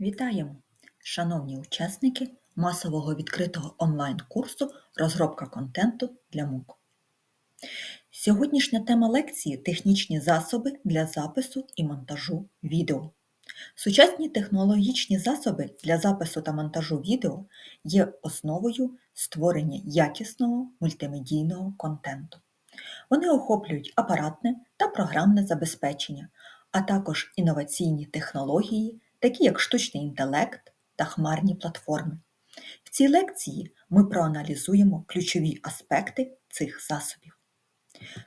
Вітаємо, шановні учасники масового відкритого онлайн-курсу Розробка контенту для МООК. Сьогоднішня тема лекції технічні засоби для запису і монтажу відео. Сучасні технологічні засоби для запису та монтажу відео є основою створення якісного мультимедійного контенту. Вони охоплюють апаратне та програмне забезпечення, а також інноваційні технології, такі як штучний інтелект та хмарні платформи. В цій лекції ми проаналізуємо ключові аспекти цих засобів.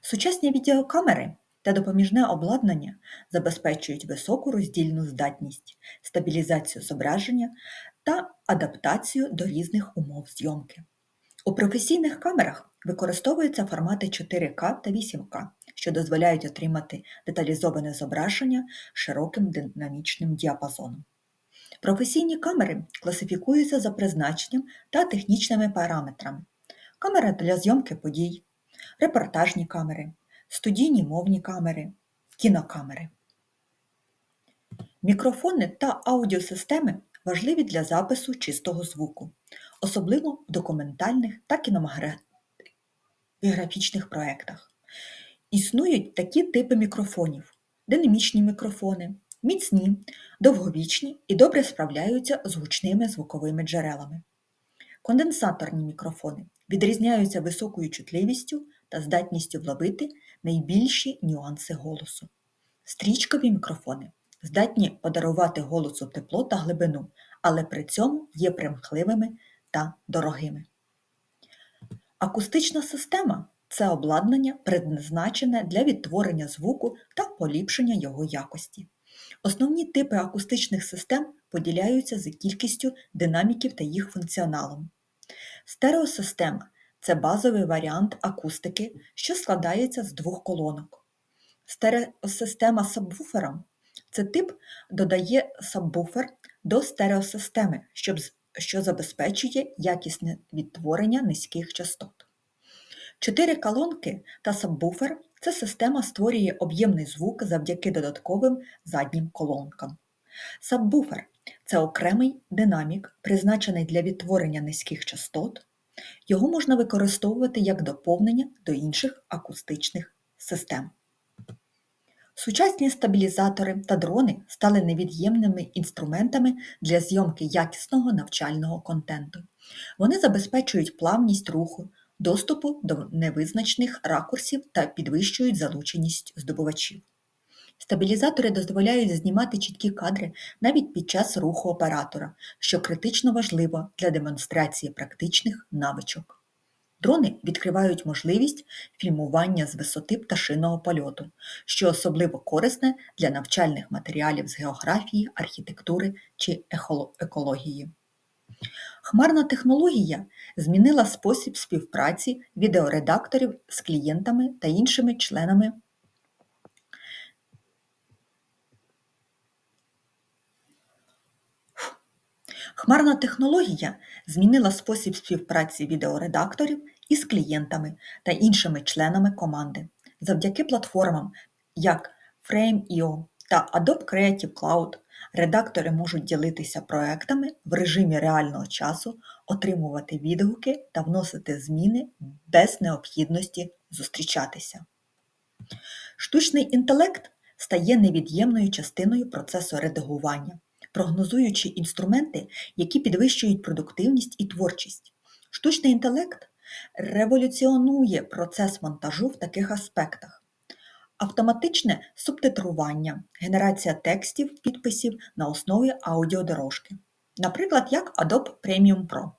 Сучасні відеокамери та допоміжне обладнання забезпечують високу роздільну здатність, стабілізацію зображення та адаптацію до різних умов зйомки. У професійних камерах використовуються формати 4К та 8К, що дозволяють отримати деталізоване зображення широким динамічним діапазоном. Професійні камери класифікуються за призначенням та технічними параметрами: камера для зйомки подій, репортажні камери, студійні мовні камери, кінокамери. Мікрофони та аудіосистеми важливі для запису чистого звуку, особливо в документальних та кінематографічних проєктах. Існують такі типи мікрофонів: динамічні мікрофони, міцні, довговічні і добре справляються з гучними звуковими джерелами. Конденсаторні мікрофони відрізняються високою чутливістю та здатністю вловити найбільші нюанси голосу. Стрічкові мікрофони здатні подарувати голосу тепло та глибину, але при цьому є примхливими та дорогими. Акустична система це обладнання, предназначене для відтворення звуку та поліпшення його якості. Основні типи акустичних систем поділяються за кількістю динаміків та їх функціоналом. Стереосистема це базовий варіант акустики, що складається з двох колонок. Стереосистема сабвуфера це тип додає сабвуфер до стереосистеми, що забезпечує якісне відтворення низьких частот. Чотири колонки та сабвуфер ця система створює об'ємний звук завдяки додатковим заднім колонкам. Сабвуфер це окремий динамік, призначений для відтворення низьких частот. Його можна використовувати як доповнення до інших акустичних систем. Сучасні стабілізатори та дрони стали невід'ємними інструментами для зйомки якісного навчального контенту. Вони забезпечують плавність руху, доступу до невизначених ракурсів та підвищують залученість здобувачів. Стабілізатори дозволяють знімати чіткі кадри навіть під час руху оператора, що критично важливо для демонстрації практичних навичок. Дрони відкривають можливість фільмування з висоти пташиного польоту, що особливо корисне для навчальних матеріалів з географії, архітектури чи екології. Хмарна технологія змінила спосіб співпраці відеоредакторів з клієнтами та іншими членами Хмарна технологія змінила спосіб співпраці відеоредакторів із клієнтами та іншими членами команди. Завдяки платформам, як Frame.io та Adobe Creative Cloud, редактори можуть ділитися проектами в режимі реального часу, отримувати відгуки та вносити зміни без необхідності зустрічатися. Штучний інтелект стає невід'ємною частиною процесу редагування прогнозуючи інструменти, які підвищують продуктивність і творчість. Штучний інтелект революціонує процес монтажу в таких аспектах: автоматичне субтитрування, генерація текстів, підписів на основі аудіодорожки, наприклад, як Adobe Premium Pro.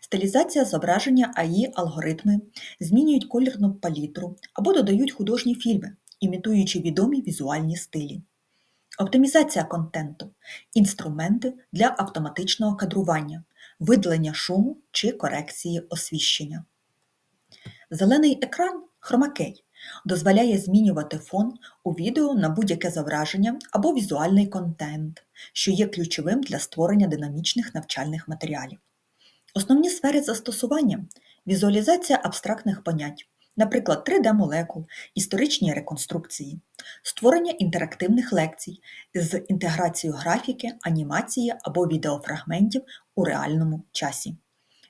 Стилізація зображення AI алгоритми змінюють колірну палітру або додають художні фільми, імітуючи відомі візуальні стилі. Оптимізація контенту інструменти для автоматичного кадрування, видалення шуму чи корекції освіщення. Зелений екран хромакей дозволяє змінювати фон у відео на будь-яке зображення або візуальний контент, що є ключовим для створення динамічних навчальних матеріалів. Основні сфери застосування візуалізація абстрактних понять, наприклад, 3D-молекул, історичні реконструкції, створення інтерактивних лекцій з інтеграцією графіки, анімації або відеофрагментів у реальному часі.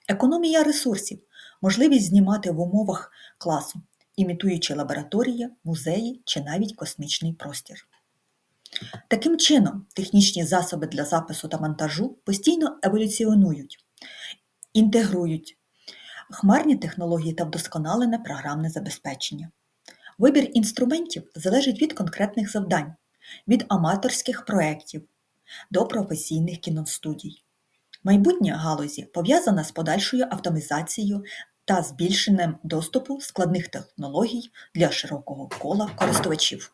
Економія ресурсів, можливість знімати в умовах класу, імітуючи лабораторії, музеї чи навіть космічний простір. Таким чином, технічні засоби для запису та монтажу постійно еволюціонують, інтегрують хмарні технології та вдосконалене програмне забезпечення. Вибір інструментів залежить від конкретних завдань, від аматорських проєктів до професійних кіностудій. Майбутнє галузі пов'язане з подальшою автоматизацією та збільшенням доступу складних технологій для широкого кола користувачів.